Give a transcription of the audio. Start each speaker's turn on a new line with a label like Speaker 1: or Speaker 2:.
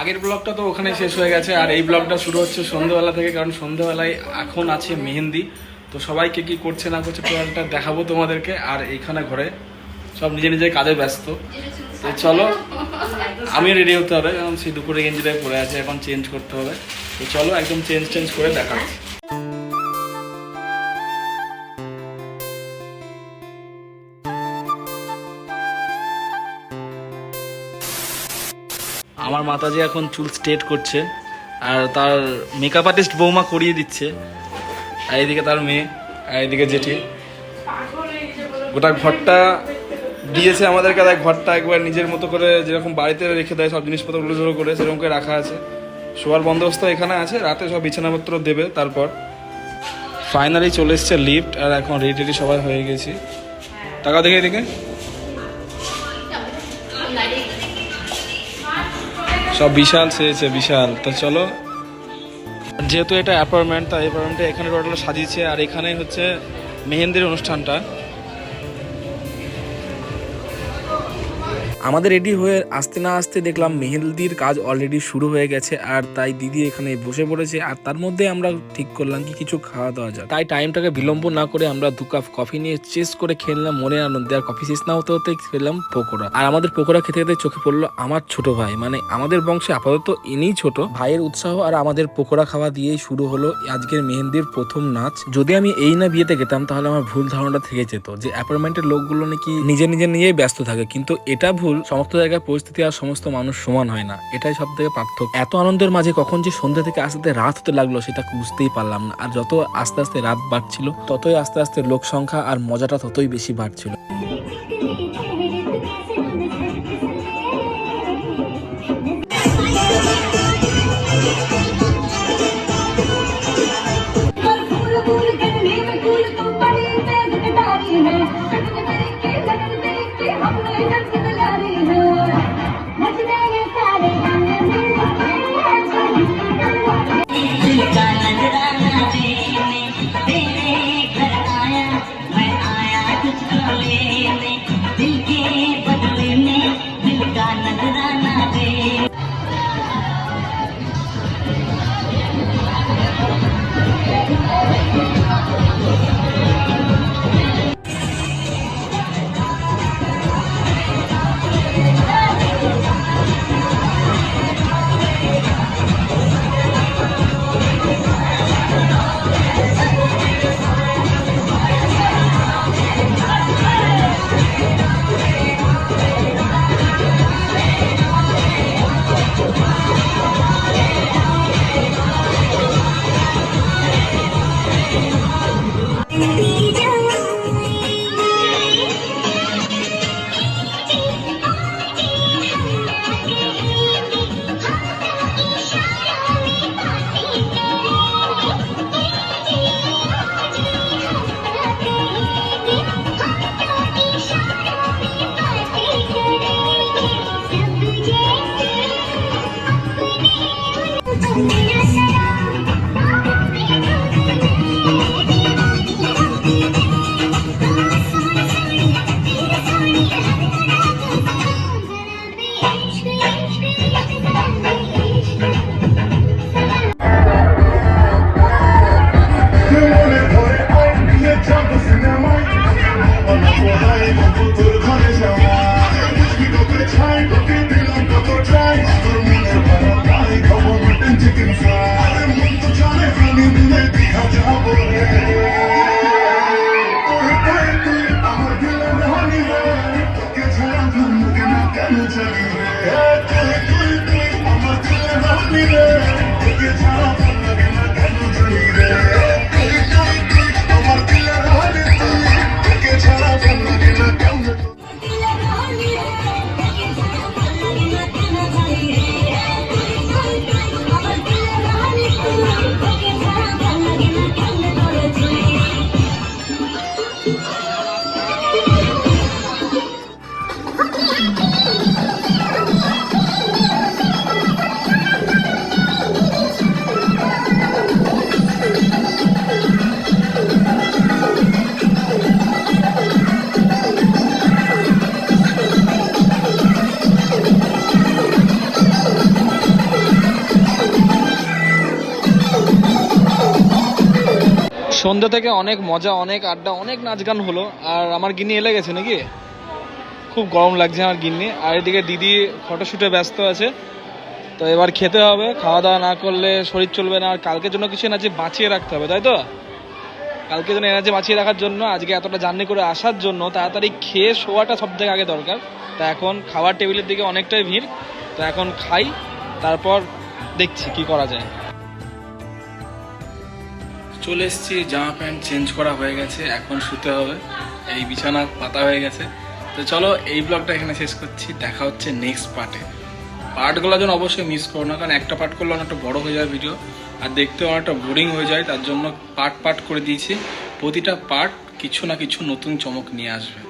Speaker 1: আগের ব্লগটা তো ওখানে শেষ হয়ে গেছে, আর এই ব্লগটা শুরু হচ্ছে সন্ধ্যেবেলা থেকে, কারণ সন্ধ্যেবেলায় এখন আছে মেহেন্দি। তো সবাইকে কি করছে না করছে টোটালটা দেখাবো তোমাদেরকে, আর এইখানে ঘরে সব নিজে নিজের কাজে ব্যস্ত। তো চলো আমি রেডি হতে হবে, কারণ সেই দুপুরে গেঞ্জিটাই পরে আছে, এখন চেঞ্জ করতে হবে। তো চলো একদম চেঞ্জ চেঞ্জ করে দেখাচ্ছি। আমার মাতাজি এখন চুল স্ট্রেট করছে, আর তার মেকআপ আর্টিস্ট বৌমা করিয়ে দিচ্ছে। আর এইদিকে তার মেয়ে, আর এদিকে জেঠি। গোটা ঘরটা দিয়েছে আমাদেরকে দেখ ঘরটা একবার নিজের মতো করে যেরকম বাড়িতে রেখে দেয়, সব জিনিসপত্রগুলো করে সেরকম করে রাখা আছে। শোয়ার বন্দোবস্ত এখানে আছে, রাতে সব বিছানাপত্র দেবে তারপর। ফাইনালি চলে এসছে লিফট আর এখন রেডি টেডি সবাই হয়ে গেছি। টাকা দেখে এদিকে। সব বিশাল সেজেছে বিশাল। তো চলো। যেহেতু এটা অ্যাপার্টমেন্ট, তাই অ্যাপার্টমেন্টে এখানে টোটাল সাজিয়েছে, আর এখানে হচ্ছে মেহেন্দির অনুষ্ঠানটা। আমাদের রেডি হয়ে আসতে না আসতে দেখলাম মেহেন্দির কাজ অলরেডি শুরু হয়ে গেছে আর তাই দিদি এখানে বসে পড়েছে আর তার মধ্যে আমরা ঠিক করলাম কি কিছু খাওয়া দাওয়া যাক। তাই টাইমটাকে বিলম্ব না করে আমরা দু কাপ কফি নিয়ে চেস করে খেললাম মনে আনন্দে আর কফি শেষ না হতে হতে খেলাম পকোড়া। আর আমাদের পকোড়া খেতে খেতে চোখে পড়ল আমার ছোট ভাই মানে আমাদের বংশে আপাতত ইনিই ছোট। ভাইয়ের উৎসাহ আর আমাদের পকোড়া খাওয়া দিয়েই শুরু হলো আজকের মেহেন্দির প্রথম নাচ। যদি আমি এই না বিয়েতে গেতাম তাহলে আমার ভুল ধারণাটা থেকে যেত যে অ্যাপার্টমেন্টের লোকগুলো নাকি নিজে নিজে নিয়েই ব্যস্ত থাকে, কিন্তু এটা ভুল সমস্ত জায়গায় পরিস্থিতি আর সমস্ত মানুষ সমান হয় না। এটাই সব থেকে পার্থক্য। এত আনন্দের মাঝে কখন যে সন্ধ্যা থেকে আস্তে রাত হতে লাগল সেটা বুঝতেই পারলাম না। আর যত আস্তে আস্তে রাত বাড়ছিল, ততই আস্তে আস্তে লোক সংখ্যা আর মজাটা ততই বেশি বাড়ছিল।
Speaker 2: চলি রে। তুই তুই তুই আমার দিলে রানি রে তোকে ছাড়া
Speaker 3: সন্ধ্যা থেকে অনেক মজা, অনেক আড্ডা, অনেক নাচ গান হলো। আর আমার গিন্নি এলে গেছে নাকি? খুব গরম লাগছে আমার গিন্নি। আর এদিকে দিদি ফটোশ্যুটে ব্যস্ত আছে। তো এবার খেতে হবে, খাওয়া দাওয়া না করলে শরীর চলবে না। আর কালকের জন্য কিছু এনার্জি বাঁচিয়ে রাখতে হবে, তাই তো? কালকে জন্য এনার্জি বাঁচিয়ে রাখার জন্য, আজকে এতটা জার্নি করে আসার জন্য তাড়াতাড়ি খেয়ে শোয়াটা সব থেকে আগে দরকার। তা এখন খাওয়ার টেবিলের দিকে অনেকটাই ভিড়। তো এখন খাই, তারপর দেখছি কি করা যায়। চলে এসেছি, জামা প্যান্ট চেঞ্জ করা হয়ে গেছে, এখন শুতে হবে। এই বিছানা পাতা হয়ে গেছে। তো চলো, এই ব্লগটা এখানে শেষ করছি। দেখা হচ্ছে নেক্সট পার্টে পার্টগুলো যেন অবশ্যই মিস করো না, কারণ একটা পার্ট করলে অনেকটা বড় হয়ে যায় ভিডিও আর দেখতে অনেকটা বোরিং হয়ে যায়। তার জন্য পার্ট পার্ট করে দিয়েছি। প্রতিটা পার্ট কিছু না কিছু নতুন চমক নিয়ে আসবে।